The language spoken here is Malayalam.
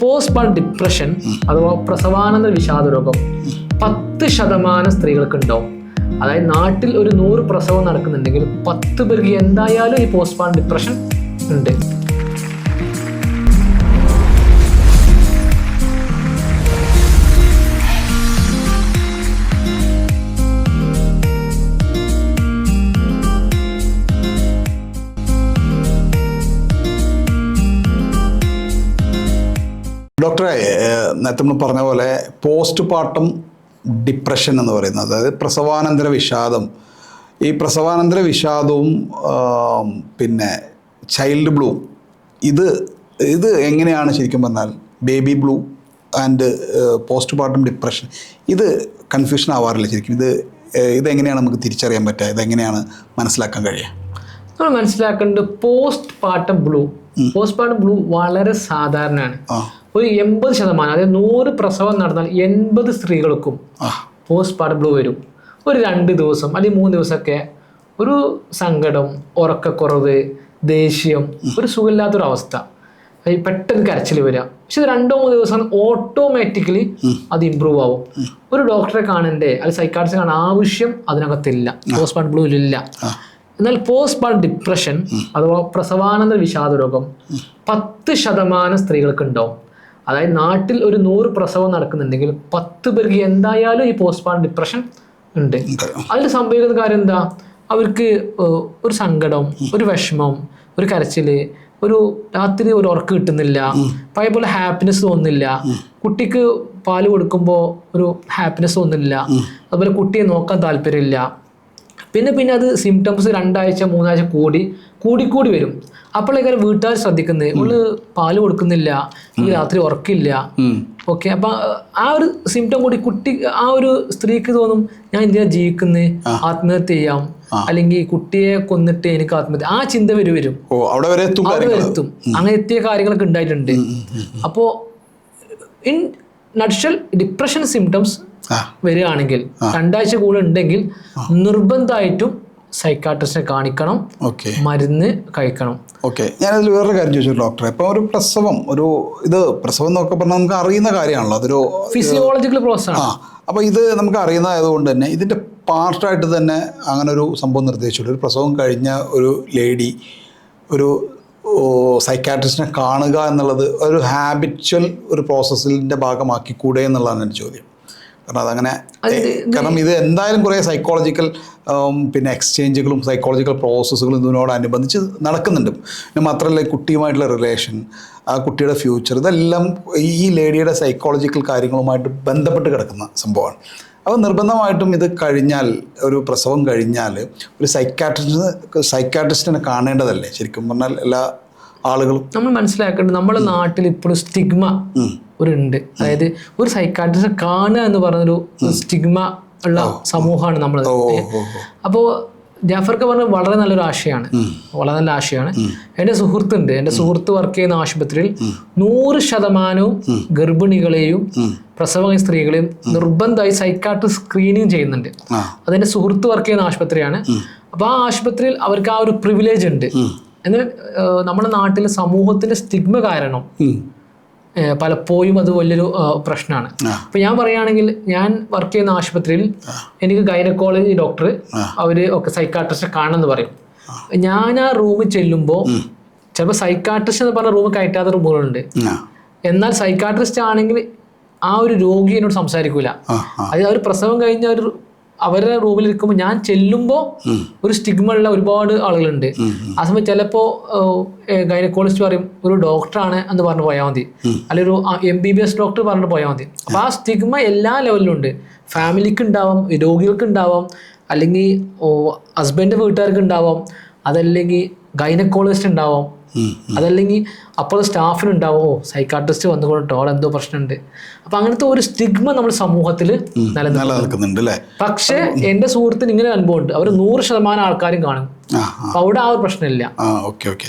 പോസ്റ്റ് പാർട്ട് ഡിപ്രഷൻ അഥവാ പ്രസവാനന്തര വിഷാദ രോഗം പത്ത് ശതമാനം സ്ത്രീകൾക്ക് ഉണ്ടാവും അതായത് നാട്ടിൽ ഒരു നൂറ് പ്രസവം നടക്കുന്നുണ്ടെങ്കിൽ പത്ത് പേർക്ക് എന്തായാലും ഈ പോസ്റ്റ് പാർട്ട് ഡിപ്രഷൻ ഉണ്ട്. ഡോക്ടറെ നേരത്തെ നമ്മൾ പറഞ്ഞ പോലെ പോസ്റ്റ് പാർട്ടം ഡിപ്രഷൻ എന്ന് പറയുന്നത് അതായത് പ്രസവാനന്തര വിഷാദം. ഈ പ്രസവാനന്തര വിഷാദവും പിന്നെ ചൈൽഡ് ബ്ലൂ ഇത് ഇത് എങ്ങനെയാണ് ശരിക്കും പറഞ്ഞാൽ baby blue and postpartum depression ഇത് കൺഫ്യൂഷൻ ആവാറില്ല ശരിക്കും. ഇത് ഇതെങ്ങനെയാണ് നമുക്ക് തിരിച്ചറിയാൻ പറ്റുക? ഇതെങ്ങനെയാണ് മനസ്സിലാക്കാൻ കഴിയുക? നമ്മൾ മനസ്സിലാക്കേണ്ടത് postpartum blue. Postpartum blue വളരെ സാധാരണയാണ് ഒരു എൺപത് ശതമാനം അതായത് നൂറ് പ്രസവം നടന്നാൽ എൺപത് സ്ത്രീകൾക്കും പോസ്റ്റ് പാർട്ട് ബ്ലൂ വരും. ഒരു രണ്ട് ദിവസം അല്ലെങ്കിൽ മൂന്ന് ദിവസമൊക്കെ ഒരു സങ്കടം ഉറക്കക്കുറവ് ദേഷ്യം ഒരു സുഖമില്ലാത്തൊരവസ്ഥ. പെട്ടെന്ന് കരച്ചിൽ വരിക പക്ഷെ ഇത് രണ്ടോ മൂന്നോ ദിവസം ഓട്ടോമാറ്റിക്കലി അത് ഇമ്പ്രൂവ് ആവും. ഒരു ഡോക്ടറെ കാണണ്ടേ? അല്ലെങ്കിൽ സൈക്കാട്രിസ്റ്റ് കാണാൻ ആവശ്യം അതിനകത്തില്ല. പോസ്റ്റ് പാർട്ട് ഇല്ല. എന്നാൽ പോസ്റ്റ് പാർട്ട് ഡിപ്രഷൻ അഥവാ പ്രസവാനന്തര വിഷാദ രോഗം പത്ത് ശതമാനം സ്ത്രീകൾക്ക് ഉണ്ടാവും. അതായത് നാട്ടിൽ ഒരു നൂറ് പ്രസവം നടക്കുന്നുണ്ടെങ്കിൽ പത്ത് പേർക്ക് എന്തായാലും ഈ പോസ്റ്റ് പാർട്ട് ഡിപ്രഷൻ ഉണ്ട്. അതിൽ സംഭവിക്കുന്ന കാര്യം എന്താ? അവർക്ക് ഒരു സങ്കടം ഒരു വിഷമം ഒരു കരച്ചിൽ ഒരു രാത്രി ഒരു ഉറക്കം കിട്ടുന്നില്ല പഴയ പോലെ ഹാപ്പിനെസ് തോന്നുന്നില്ല കുട്ടിക്ക് പാൽ കൊടുക്കുമ്പോൾ ഒരു ഹാപ്പിനെസ് തോന്നുന്നില്ല അതുപോലെ കുട്ടിയെ നോക്കാൻ താല്പര്യമില്ല. പിന്നെ പിന്നെ അത് സിംറ്റംസ് രണ്ടാഴ്ച മൂന്നാഴ്ച കൂടി കൂടിക്കൂടി വരും. അപ്പോഴേക്കാരും വീട്ടുകാർ ശ്രദ്ധിക്കുന്നത് ഇവൾ പാൽ കൊടുക്കുന്നില്ല. ഈ രാത്രി ഉറക്കില്ല. ഓക്കെ. അപ്പൊ ആ ഒരു സിംറ്റം കൂടി കുട്ടി ആ ഒരു സ്ത്രീക്ക് തോന്നും ഞാൻ എന്തിനാ ജീവിക്കുന്നത് ആത്മഹത്യ ചെയ്യാം. അല്ലെങ്കിൽ കുട്ടിയെ കൊന്നിട്ട് എനിക്ക് ആത്മഹത്യ ആ ചിന്ത വരും വരും. അവിടെ വരെ എത്തും കാര്യങ്ങൾ എത്തും. അങ്ങനെ എത്തിയ കാര്യങ്ങളൊക്കെ ഉണ്ടായിട്ടുണ്ട്. അപ്പോ ഇൻ നട്ഷൽ ഡിപ്രഷൻ സിംറ്റംസ് വരികയാണെങ്കിൽ രണ്ടാഴ്ച കൂടുതൽ ഉണ്ടെങ്കിൽ നിർബന്ധമായിട്ടും സൈക്കാട്രിസ്റ്റിനെ കാണിക്കണം ഓക്കെ മരുന്ന് കഴിക്കണം. ഓക്കെ ഞാനതിൽ വേറൊരു കാര്യം ചോദിച്ചു ഡോക്ടറെ ഇപ്പോൾ ഒരു പ്രസവം ഒരു ഇത് പ്രസവം എന്നൊക്കെ പറഞ്ഞാൽ നമുക്ക് അറിയുന്ന കാര്യമാണല്ലോ. അതൊരു ഫിസിയോളജിക്കൽ പ്രോസസ് ആണ്. ആ അപ്പോൾ ഇത് നമുക്ക് അറിയുന്നതായതുകൊണ്ട് തന്നെ ഇതിന്റെ പാർട്ടായിട്ട് തന്നെ അങ്ങനെ ഒരു സംഭവം നിർദ്ദേശിച്ചിട്ടുണ്ട്. ഒരു പ്രസവം കഴിഞ്ഞ ഒരു ലേഡി ഒരു സൈക്കാട്രിസ്റ്റിനെ കാണുക എന്നുള്ളത് ഒരു ഹാബിച്വൽ ഒരു പ്രോസസ്സിന്റെ ഭാഗമാക്കി കൂടെ എന്നുള്ളതാണ് എന്റെ ചോദ്യം. കാരണം അതങ്ങനെ കാരണം ഇത് എന്തായാലും കുറേ സൈക്കോളജിക്കൽ പിന്നെ എക്സ്ചേഞ്ചുകളും സൈക്കോളജിക്കൽ പ്രോസസ്സുകളും ഇതിനോടനുബന്ധിച്ച് നടക്കുന്നുണ്ട്. പിന്നെ മാത്രമല്ല കുട്ടിയുമായിട്ടുള്ള റിലേഷൻ ആ കുട്ടിയുടെ ഫ്യൂച്ചർ ഇതെല്ലാം ഈ ലേഡിയുടെ സൈക്കോളജിക്കൽ കാര്യങ്ങളുമായിട്ട് ബന്ധപ്പെട്ട് കിടക്കുന്ന സംഭവമാണ്. അപ്പോൾ നിർബന്ധമായിട്ടും ഇത് കഴിഞ്ഞാൽ ഒരു പ്രസവം കഴിഞ്ഞാൽ ഒരു സൈക്കാട്രിസ്റ്റിന് സൈക്കാട്രിസ്റ്റിനെ കാണേണ്ടതല്ലേ? ശരിക്കും പറഞ്ഞാൽ എല്ലാ ആളുകളും നമ്മൾ മനസ്സിലാക്കേണ്ടത് നമ്മുടെ നാട്ടിൽ ഇപ്പോഴും സ്റ്റിഗ്മ ഒരു ഉണ്ട് അതായത് ഒരു സൈക്കാട്രിസ്റ്റ് കാണുക എന്ന് പറഞ്ഞൊരു സ്റ്റിഗ്മ ഉള്ള സമൂഹമാണ് നമ്മൾ അപ്പോൾ ജാഫർക്ക് പറഞ്ഞ വളരെ നല്ലൊരു ആശയമാണ് വളരെ നല്ല ആശയമാണ് എന്റെ സുഹൃത്തുണ്ട്. എന്റെ സുഹൃത്ത് വർക്ക് ചെയ്യുന്ന ആശുപത്രിയിൽ നൂറ് ശതമാനവും ഗർഭിണികളെയും പ്രസവ സ്ത്രീകളെയും നിർബന്ധമായി സൈക്കാട്രി സ്ക്രീനിങ് ചെയ്യുന്നുണ്ട്. അതെന്റെ സുഹൃത്ത് വർക്ക് ചെയ്യുന്ന ആശുപത്രിയാണ്. അപ്പോൾ ആ ആശുപത്രിയിൽ അവർക്ക് ആ ഒരു പ്രിവിലേജ് ഉണ്ട്. എന്നാൽ നമ്മുടെ നാട്ടിലെ സമൂഹത്തിന്റെ സ്റ്റിഗ്മ കാരണം പലപ്പോഴും അത് വലിയൊരു പ്രശ്നമാണ്. അപ്പൊ ഞാൻ പറയുകയാണെങ്കിൽ ഞാൻ വർക്ക് ചെയ്യുന്ന ആശുപത്രിയിൽ എനിക്ക് ഗൈനക്കോളജി ഡോക്ടർ അവർ ഒക്കെ സൈക്കാട്രിസ്റ്റ് കാണണമെന്ന് പറയും. ഞാൻ ആ റൂമിൽ ചെല്ലുമ്പോൾ ചിലപ്പോൾ സൈക്കാട്രിസ്റ്റ് എന്ന് പറഞ്ഞ റൂമിൽ കയറ്റാത്ത റൂമുകളുണ്ട്. എന്നാൽ സൈക്കാട്രിസ്റ്റ് ആണെങ്കിൽ ആ ഒരു രോഗി എന്നോട് സംസാരിക്കൂല. ആ അത് അവർ പ്രസവം കഴിഞ്ഞ ഒരു അവരുടെ റൂമിൽ ഇരിക്കുമ്പോൾ ഞാൻ ചെല്ലുമ്പോൾ ഒരു സ്റ്റിഗ്മ ഉള്ള ഒരുപാട് ആളുകളുണ്ട്. ആ സമയത്ത് ചിലപ്പോൾ ഗൈനക്കോളജിസ്റ്റ് പറയും ഒരു ഡോക്ടറാണ് എന്ന് പറഞ്ഞു പോയാൽ മതി. അല്ലെങ്കിൽ ഒരു M B B S doctor പറഞ്ഞു പോയാൽ മതി. അപ്പോൾ ആ സ്റ്റിഗ്മ എല്ലാ ലെവലിലും ഉണ്ട്. ഫാമിലിക്ക് ഉണ്ടാവാം രോഗികൾക്ക് ഉണ്ടാവാം അല്ലെങ്കിൽ ഹസ്ബൻഡ് വീട്ടുകാർക്ക് ഉണ്ടാവാം അതല്ലെങ്കിൽ ഗൈനക്കോളജിസ്റ്റ് ഉണ്ടാവാം. അതല്ലെങ്കിൽ അപ്പോൾ സ്റ്റാഫിന് ഉണ്ടാവും ഓ സൈക്കാട്രിസ്റ്റ് വന്നുകൊണ്ടോ അവിടെ എന്തോ പ്രശ്നമുണ്ട്. അപ്പൊ അങ്ങനത്തെ ഒരു സ്റ്റിഗ്മ നമ്മുടെ സമൂഹത്തിൽ നിലനിൽക്കും നിലനിൽക്കുന്നുണ്ട്. പക്ഷേ എന്റെ സുഹൃത്തിന് ഇങ്ങനെ അനുഭവമുണ്ട്. അവർ നൂറ് ശതമാനം ആൾക്കാരും കാണും. അവിടെ ആ ഒരു പ്രശ്നമില്ല. ആ ഓക്കെ ഓക്കെ.